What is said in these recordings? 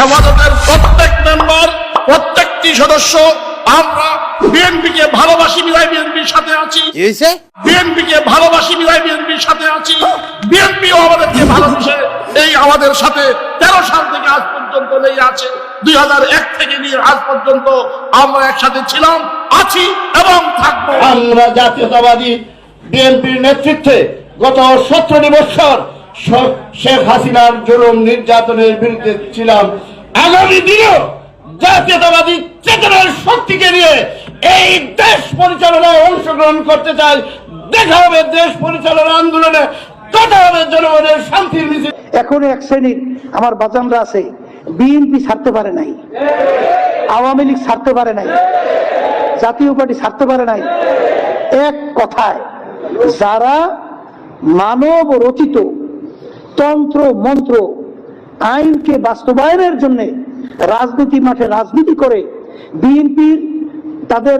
হেফাজতের প্রত্যেক মেম্বার প্রত্যেকটি সদস্য আমরা বিএনপিকে ভালোবাসি বিদায় বিএনপির সাথে আছি। বিএনপিকে ভালোবাসি বিদায় বিএনপির সাথে আছি। বিএনপিও আমাদেরকে ভালোবেসে এই আমাদের সাথে তেরো সাল থেকে আজ পর্যন্ত নেই আছে। দুই এক থেকে নিয়ে আজ পর্যন্ত আমরা একসাথে ছিলাম আছি এবং থাকব। আমরা জাতীয়তাবাদী বিএনপির নেতৃত্বে গত সতেরোটি বছর শেখ হাসিনার জুলুম নির্যাতনের বিরুদ্ধে ছিলাম। আগামী দিনেও জাতীয়তাবাদী চেতনার শক্তিকে নিয়ে এই দেশ পরিচালনায় অংশগ্রহণ করতে চাই। দেখা হবে দেশ পরিচালনা আন্দোলনে কথা এখন এক শ্রেণির আমার বাজানরা আছে, বিএনপি ছাড়তে পারে নাই, আওয়ামী লীগ ছাড়তে পারে নাই, জাতীয় পার্টি ছাড়তে পারে নাই। এক কথায়, যারা মানব রচিত তন্ত্র, মন্ত্র, আইনকে বাস্তবায়নের জন্য রাজনীতি মাঠে রাজনীতি করে বিএনপির তাদের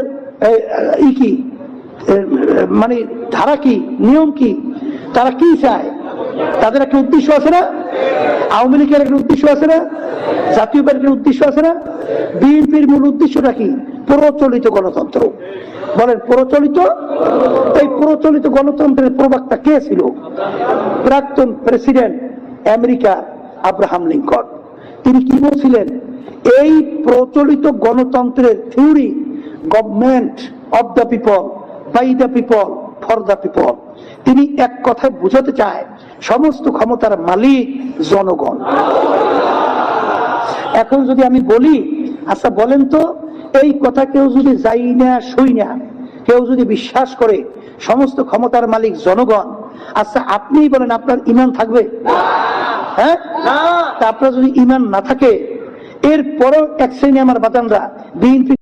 ই কি মানে ধারা কি, নিয়ম কি, তারা কি চায়? তাদের একটা উদ্দেশ্য আছে না? আওয়ামী লীগের একটা উদ্দেশ্য আছে না? জাতীয় পার্টির উদ্দেশ্য আছে না? বিএনপির মূল উদ্দেশ্যটা কি? প্রচলিত গণতন্ত্র। বলেন, প্রচলিত? এই প্রচলিত গণতন্ত্রের প্রবক্তা কে ছিল? প্রাক্তন প্রেসিডেন্ট আমেরিকা আব্রাহাম লিঙ্কন। তিনি কি বলছিলেন? এই প্রচলিত গণতন্ত্রের theory, government of the people, by the people, for the people. তিনি এক কথায় বুঝাতে চায়, সমস্ত ক্ষমতার মালিক জনগণ। এখন যদি আমি বলি আচ্ছা বলেন তো এই কথা কেউ যদি যাই না সই না কেউ যদি বিশ্বাস করে সমস্ত ক্ষমতার মালিক জনগণ আচ্ছা আপনিই বলেন আপনার ইমান থাকবে? হ্যাঁ? আপনার যদি ইমান না থাকে এরপরেও এক শ্রেণি আমার বাতানরা বিএনপি